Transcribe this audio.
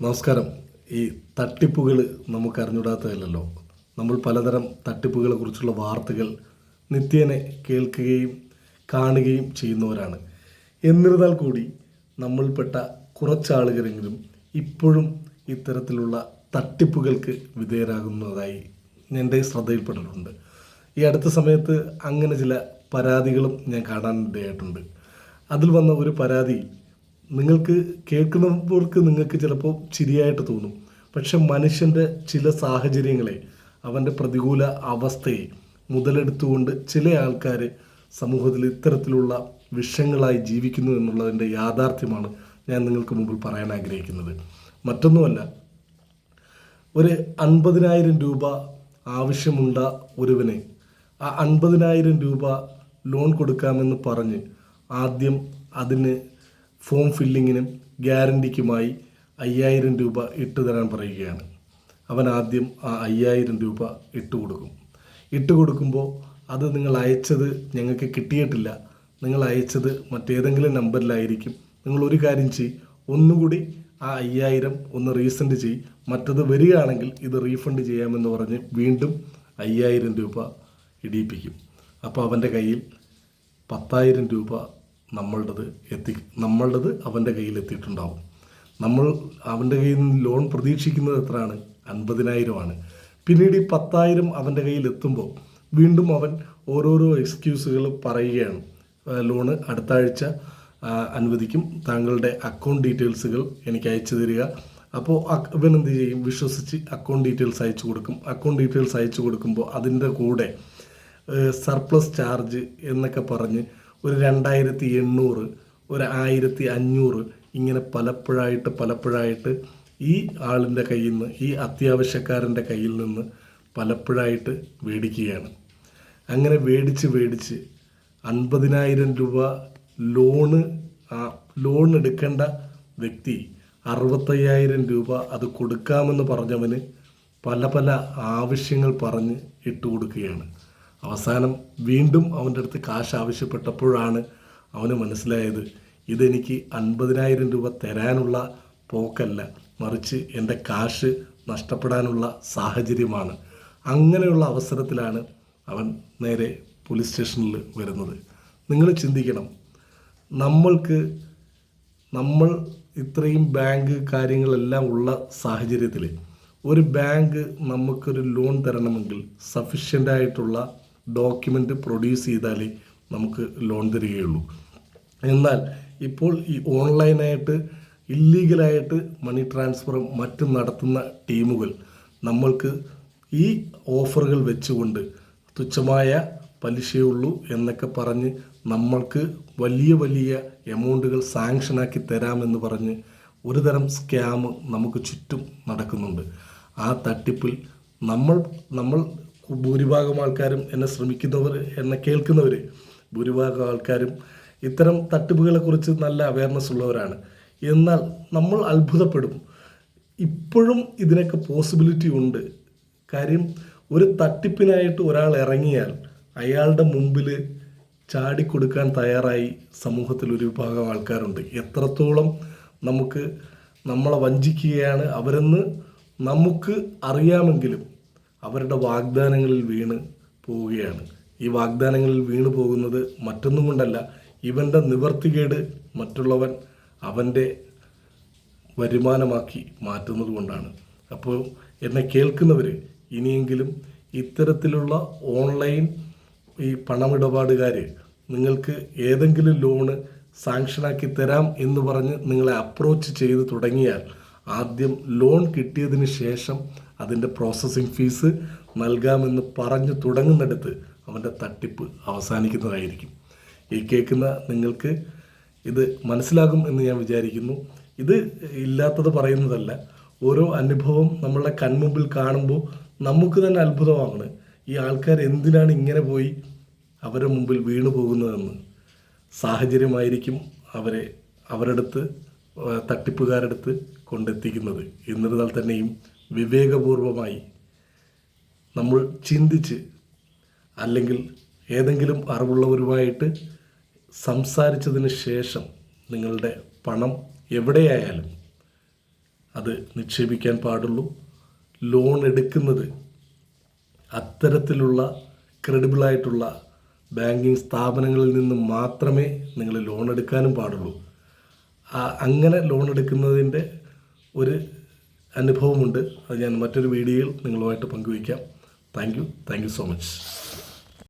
നമസ്കാരം. ഈ തട്ടിപ്പുകൾ നമുക്ക് അറിഞ്ഞൂടാത്തതല്ലോ നമ്മൾ പലതരം തട്ടിപ്പുകളെ കുറിച്ചുള്ള വാർത്തകൾ നിത്യേനെ കേൾക്കുകയും കാണുകയും ചെയ്യുന്നവരാണ്. എന്നിരുന്നാൽ കൂടി നമ്മൾപ്പെട്ട കുറച്ചാളുകളെങ്കിലും ഇപ്പോഴും ഇത്തരത്തിലുള്ള തട്ടിപ്പുകൾക്ക് വിധേയരാകുന്നതായി എന്റെ ശ്രദ്ധയിൽപ്പെട്ടിട്ടുണ്ട്. ഈ അടുത്ത സമയത്ത് അങ്ങനെ ചില പരാതികളും ഞാൻ കാണാനിടയായിട്ടുണ്ട്. അതിൽ വന്ന ഒരു പരാതി നിങ്ങൾക്ക് കേൾക്കുന്നവർക്ക് നിങ്ങൾക്ക് ചിലപ്പോൾ ചിരിയായിട്ട് തോന്നും. പക്ഷെ മനുഷ്യന്റെ ചില സാഹചര്യങ്ങളെ അവന്റെ പ്രതികൂല അവസ്ഥയെ മുതലെടുത്തുകൊണ്ട് ചില ആൾക്കാർ സമൂഹത്തിൽ ഇത്തരത്തിലുള്ള വിഷങ്ങളായി ജീവിക്കുന്നു എന്നുള്ളതിന്റെ യാഥാർത്ഥ്യമാണ് ഞാൻ നിങ്ങൾക്ക് മുമ്പിൽ പറയാൻ ആഗ്രഹിക്കുന്നത്. മറ്റൊന്നുമല്ല ഒരു അൻപതിനായിരം രൂപ ആവശ്യമുണ്ട ഒരുവനെ ആ അൻപതിനായിരം രൂപ ലോൺ കൊടുക്കാമെന്ന് പറഞ്ഞ് ആദ്യം അതിന് ഫോം ഫില്ലിങ്ങിനും ഗ്യാരണ്ടിക്കുമായി അയ്യായിരം രൂപ ഇട്ട് തരാൻ പറയുകയാണ്. അവൻ ആദ്യം ആ അയ്യായിരം രൂപ ഇട്ട് കൊടുക്കും. ഇട്ട് കൊടുക്കുമ്പോൾ അത് നിങ്ങൾ അയച്ചത് ഞങ്ങൾക്ക് കിട്ടിയിട്ടില്ല. നിങ്ങൾ അയച്ചത് മറ്റേതെങ്കിലും നമ്പറിലായിരിക്കും. നിങ്ങൾ ഒരു കാര്യം ചെയ് ഒന്നുകൂടി ആ അയ്യായിരം ഒന്ന് റീസെൻഡ് ചെയ് മറ്റത് വരികയാണെങ്കിൽ ഇത് റീഫണ്ട് ചെയ്യാമെന്ന് പറഞ്ഞ് വീണ്ടും അയ്യായിരം രൂപ ഇടിയിപ്പിക്കും. അപ്പോൾ അവന്റെ കയ്യിൽ പത്തായിരം രൂപ നമ്മളുടേത് എത്തി നമ്മളുടേത് അവന്റെ കയ്യിൽ എത്തിയിട്ടുണ്ടാവും. നമ്മൾ അവന്റെ കയ്യിൽ നിന്ന് ലോൺ പ്രതീക്ഷിക്കുന്നത് എത്രയാണ്? അൻപതിനായിരമാണ്. പിന്നീട് ഈ പത്തായിരം അവന്റെ കയ്യിൽ എത്തുമ്പോൾ വീണ്ടും അവൻ ഓരോരോ എക്സ്ക്യൂസുകൾ പറയുകയാണ്. ലോണ് അടുത്ത ആഴ്ച അനുവദിക്കും. താങ്കളുടെ അക്കൗണ്ട് ഡീറ്റെയിൽസുകൾ എനിക്ക് അയച്ചു തരിക. അപ്പോൾ ഇവൻ എന്ത് ചെയ്യും? വിശ്വസിച്ച് അക്കൗണ്ട് ഡീറ്റെയിൽസ് അയച്ചു കൊടുക്കും. അക്കൗണ്ട് ഡീറ്റെയിൽസ് അയച്ചു കൊടുക്കുമ്പോൾ അതിന്റെ കൂടെ സർപ്ലസ് ചാർജ് എന്നൊക്കെ പറഞ്ഞ് ഒരു രണ്ടായിരത്തി എണ്ണൂറ് ഒരു ആയിരത്തി അഞ്ഞൂറ് ഇങ്ങനെ പലപ്പോഴായിട്ട് പലപ്പോഴായിട്ട് ഈ ആളിന്റെ കയ്യിൽ നിന്ന് ഈ അത്യാവശ്യക്കാരന്റെ കയ്യിൽ നിന്ന് പലപ്പോഴായിട്ട് മേടിക്കുകയാണ്. അങ്ങനെ മേടിച്ച് മേടിച്ച് അൻപതിനായിരം രൂപ ലോണ് ലോൺ എടുക്കേണ്ട വ്യക്തി അറുപത്തയ്യായിരം രൂപ അത് കൊടുക്കാമെന്ന് പറഞ്ഞവന് പല പല ആവശ്യങ്ങൾ പറഞ്ഞ് ഇട്ട് കൊടുക്കുകയാണ് അവസാനം വീണ്ടും അവന്റെ അടുത്ത് കാശ് ആവശ്യപ്പെട്ടപ്പോഴാണ് അവന് മനസ്സിലായത് ഇതെനിക്ക് അൻപതിനായിരം രൂപ തരാനുള്ള പോക്കല്ല. മറിച്ച് എന്റെ കാശ് നഷ്ടപ്പെടാനുള്ള സാഹചര്യമാണ്. അങ്ങനെയുള്ള അവസരത്തിലാണ് അവൻ നേരെ പോലീസ് സ്റ്റേഷനിൽ വരുന്നത്. നിങ്ങൾ ചിന്തിക്കണം നമ്മൾക്ക് നമ്മൾ ഇത്രയും ബാങ്ക് കാര്യങ്ങളെല്ലാം ഉള്ള സാഹചര്യത്തിൽ ഒരു ബാങ്ക് നമുക്കൊരു ലോൺ തരണമെങ്കിൽ സഫീഷ്യന്റ് ആയിട്ടുള്ള ഡോക്യുമെന്റ് പ്രൊഡ്യൂസ് ചെയ്താലേ നമുക്ക് ലോൺ തരികയുള്ളൂ. എന്നാൽ ഇപ്പോൾ ഈ ഓൺലൈനായിട്ട് ഇല്ലീഗലായിട്ട് മണി ട്രാൻസ്ഫറും മറ്റും നടത്തുന്ന ടീമുകൾ നമ്മൾക്ക് ഈ ഓഫറുകൾ വെച്ചുകൊണ്ട് തുച്ഛമായ പലിശയുള്ളൂ എന്നൊക്കെ പറഞ്ഞ് നമ്മൾക്ക് വലിയ വലിയ എമൗണ്ടുകൾ സാങ്ഷനാക്കി തരാമെന്ന് പറഞ്ഞ് ഒരു തരം സ്കാം നമുക്ക് ചുറ്റും നടക്കുന്നുണ്ട്. ആ തട്ടിപ്പിൽ നമ്മൾ നമ്മൾ ഭൂരിഭാഗം ആൾക്കാരും എന്നെ ശ്രമിക്കുന്നവർ എന്നെ കേൾക്കുന്നവർ ഭൂരിഭാഗം ആൾക്കാരും ഇത്തരം തട്ടിപ്പുകളെ കുറിച്ച് നല്ല അവയർനെസ് ഉള്ളവരാണ്. എന്നാൽ നമ്മൾ അത്ഭുതപ്പെടും. ഇപ്പോഴും ഇതിനൊക്കെ പോസിബിലിറ്റി ഉണ്ട്. കാര്യം ഒരു തട്ടിപ്പിനായിട്ട് ഒരാൾ ഇറങ്ങിയാൽ അയാളുടെ മുമ്പിൽ ചാടിക്കൊടുക്കാൻ തയ്യാറായി സമൂഹത്തിൽ ഒരു വിഭാഗം ആൾക്കാരുണ്ട്. എത്രത്തോളം നമുക്ക് നമ്മളെ വഞ്ചിക്കുകയാണ് അവരെന്ന് നമുക്ക് അറിയാമെങ്കിലും അവരുടെ വാഗ്ദാനങ്ങളിൽ വീണ് പോവുകയാണ്. ഈ വാഗ്ദാനങ്ങളിൽ വീണ് പോകുന്നത് മറ്റൊന്നും കൊണ്ടല്ല ഇവന്റെ നിവർത്തികേട് മറ്റുള്ളവൻ അവന്റെ വരുമാനമാക്കി മാറ്റുന്നത് കൊണ്ടാണ്. അപ്പോൾ എന്നെ കേൾക്കുന്നവർ ഇനിയെങ്കിലും ഇത്തരത്തിലുള്ള ഓൺലൈൻ ഈ പണമിടപാടുകാർ നിങ്ങൾക്ക് ഏതെങ്കിലും ലോണ് സാങ്ഷനാക്കി തരാം എന്ന് പറഞ്ഞ് നിങ്ങളെ അപ്രോച്ച് ചെയ്ത് തുടങ്ങിയാൽ ആദ്യം ലോൺ കിട്ടിയതിന് ശേഷം അതിന്റെ പ്രോസസ്സിംഗ് ഫീസ് നൽകാമെന്ന് പറഞ്ഞു തുടങ്ങുന്നിടത്ത് അവന്റെ തട്ടിപ്പ് അവസാനിക്കുന്നതായിരിക്കും. ഈ കേൾക്കുന്ന നിങ്ങൾക്ക് ഇത് മനസ്സിലാകും എന്ന് ഞാൻ വിചാരിക്കുന്നു. ഇത് ഇല്ലാത്തത് പറയുന്നതല്ല. ഓരോ അനുഭവം നമ്മളുടെ കൺമുമ്പിൽ കാണുമ്പോൾ നമുക്ക് തന്നെ അത്ഭുതമാണ്. ഈ ആൾക്കാർ എന്തിനാണ് ഇങ്ങനെ പോയി അവരുടെ മുമ്പിൽ വീണു പോകുന്നതെന്ന്. സാഹചര്യമായിരിക്കും അവരെ അവരടുത്ത് തട്ടിപ്പുകാരടുത്ത് കൊണ്ടെത്തിക്കുന്നത്. എന്നിരുന്നാൽ തന്നെയും വിവേകപൂർവമായി നമ്മൾ ചിന്തിച്ച് അല്ലെങ്കിൽ ഏതെങ്കിലും അറിവുള്ളവരുമായിട്ട് സംസാരിച്ചതിന് ശേഷം നിങ്ങളുടെ പണം എവിടെയായാലും അത് നിക്ഷേപിക്കാൻ പാടുള്ളൂ. ലോൺ എടുക്കുന്നത് അത്തരത്തിലുള്ള ക്രെഡിബിളായിട്ടുള്ള ബാങ്കിങ് സ്ഥാപനങ്ങളിൽ നിന്ന് മാത്രമേ നിങ്ങൾ ലോൺ എടുക്കാനും പാടുള്ളൂ. അങ്ങനെ ലോൺ എടുക്കുന്നതിന്റെ ഒരു അനുഭവമുണ്ട്. അത് ഞാൻ മറ്റൊരു വീഡിയോയിൽ നിങ്ങളുമായിട്ട് പങ്കുവയ്ക്കാം. Thank you thank you so much